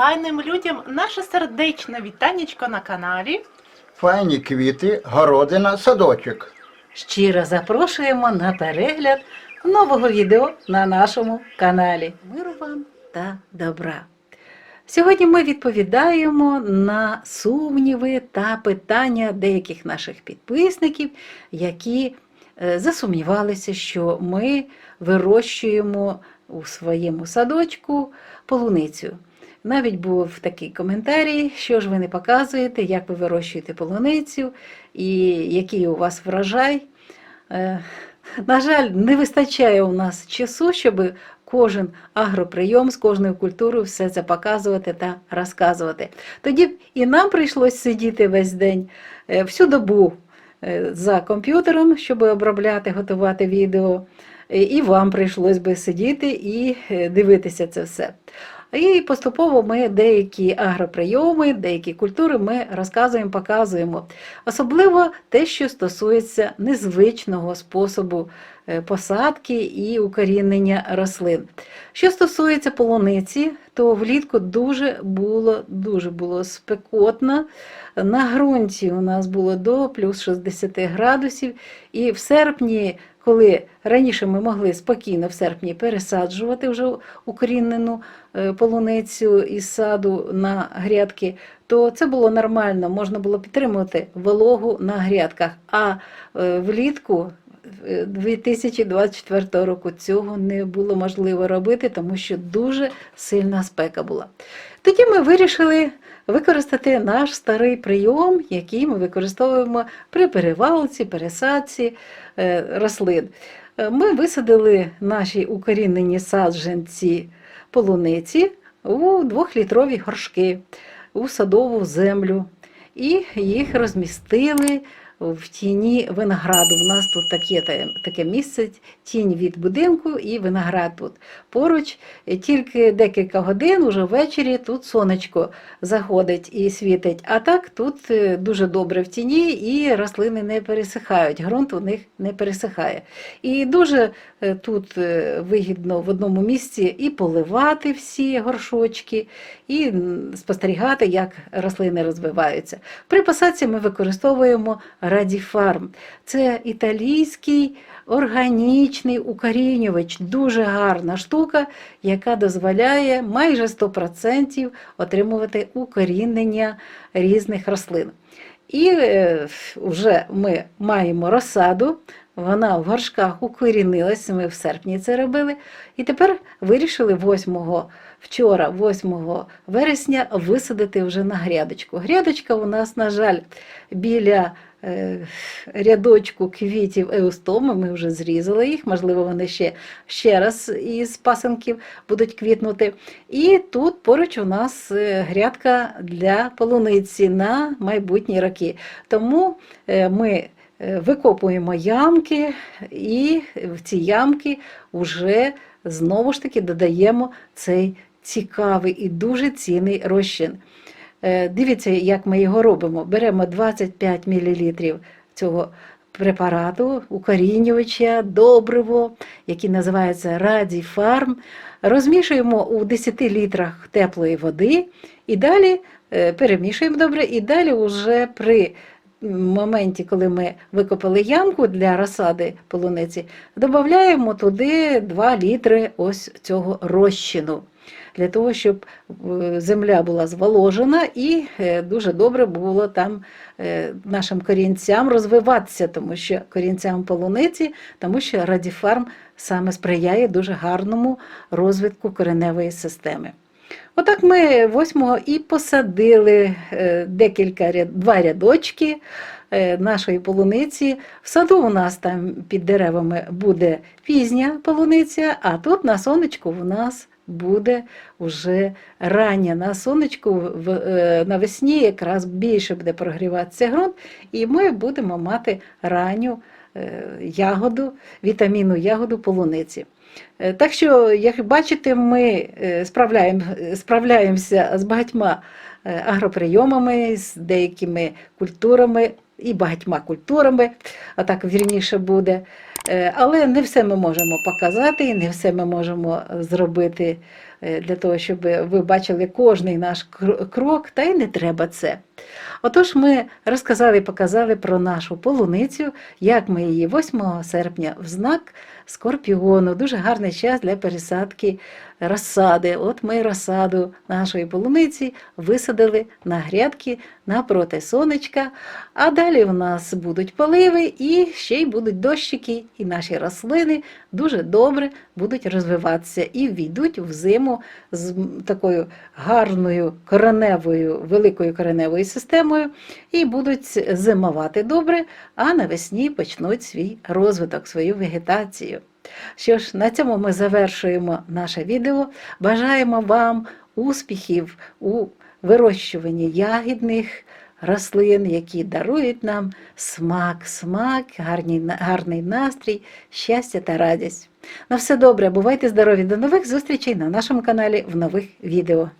файним людям наше сердечне вітанечко на каналі. Файні квіти, городина, садочок. Щиро запрошуємо на перегляд нового відео на нашому каналі. Миру вам та добра. Сьогодні ми відповідаємо на сумніви та питання деяких наших підписників, які е, засумнівалися, що ми вирощуємо у своєму садочку полуницю. Навіть був такий коментарій, що ж ви не показуєте, як ви вирощуєте полуницю і який у вас врожай. Е, На жаль, не вистачає у нас часу, щоб кожен агроприйом з кожною культурою все це показувати та розказувати. Тоді б і нам прийшлось сидіти весь день, е, всю добу е, за комп'ютером, щоб обробляти, готувати відео. І вам прийшлось би сидіти і дивитися це все. І поступово ми деякі агроприйоми, деякі культури ми розказуємо, показуємо. Особливо те, що стосується незвичного способу е, посадки і укорінення рослин. Що стосується полуниці, то влітку дуже було, дуже було спекотно. На ґрунті у нас було до плюс 60 градусів, і в серпні, коли раніше ми могли спокійно в серпні пересаджувати вже укорінену е, полуницю із саду на грядки, то це було нормально, можна було підтримувати вологу на грядках. А е, влітку 2024 року цього не було можливо робити, тому що дуже сильна спека була. Тоді ми вирішили використати наш старий прийом, який ми використовуємо при перевалці, пересадці е, рослин. Е, Ми висадили наші укорінені саджанці полуниці у двохлітрові горшки, у садову землю. І їх розмістили в тіні винограду. У нас тут таке, таке місце, тінь від будинку і виноград тут. Поруч е, тільки декілька годин, уже ввечері тут сонечко заходить і світить. А так тут е, дуже добре в тіні і рослини не пересихають, ґрунт у них не пересихає. І дуже е, тут вигідно в одному місці і поливати всі горшочки, і спостерігати, як рослини розвиваються. При посадці ми використовуємо радіфарм. Це італійський органічний укорінювач, дуже гарна штука, яка дозволяє майже 100% отримувати укорінення різних рослин. І е, вже ми маємо розсаду, вона в горшках укорінилася, ми в серпні це робили. І тепер вирішили 8 вчора, 8 вересня, висадити вже на грядочку. Грядочка у нас, на жаль, біля е, рядочку квітів еустоми, ми вже зрізали їх, можливо, вони ще, ще раз із пасенків будуть квітнути. І тут поруч у нас е, грядка для полуниці на майбутні роки. Тому е, ми викопуємо ямки, і в ці ямки вже знову ж таки додаємо цей цікавий і дуже цінний розчин. Е, Дивіться, як ми його робимо. Беремо 25 мл цього препарату, укорінювача, добриво, який називається Радіфарм. Розмішуємо у 10 літрах теплої води і далі е, перемішуємо добре, і далі вже при моменті, коли ми викопали ямку для розсади полуниці, додаємо туди 2 літри ось цього розчину. Для того, щоб е, земля була зволожена і е, дуже добре було там е, нашим корінцям розвиватися, тому що корінцям полуниці, тому що радіфарм саме сприяє дуже гарному розвитку кореневої системи. Отак ми 8 і посадили декілька два рядочки нашої полуниці. В саду у нас там під деревами буде пізня полуниця, а тут на сонечку у нас буде вже рання. На сонечку е, навесні якраз більше буде прогріватися ґрунт, і ми будемо мати ранню е, ягоду, вітамінну ягоду полуниці. Е, Так що, як бачите, ми справляємо, справляємося з багатьма агроприйомами, з деякими культурами і багатьма культурами, а так вірніше буде. Е, Але не все ми можемо показати, і не все ми можемо зробити е, для того, щоб ви бачили кожний наш крок, та й не треба це. Отож, ми розказали і показали про нашу полуницю, як ми її 8 серпня в знак скорпіону. Дуже гарний час для пересадки розсади. От ми розсаду нашої полуниці висадили на грядки напроти сонечка, а далі в нас будуть поливи і ще й будуть дощики, і наші рослини дуже добре будуть розвиватися і війдуть в зиму з такою гарною кореневою, великою кореневою системою і будуть зимувати добре, а навесні почнуть свій розвиток, свою вегетацію. Що ж, на цьому ми завершуємо наше відео. Бажаємо вам успіхів у вирощуванні ягідних рослин, які дарують нам смак, смак, гарний, гарний настрій, щастя та радість. На все добре, бувайте здорові! До нових зустрічей на нашому каналі в нових відео.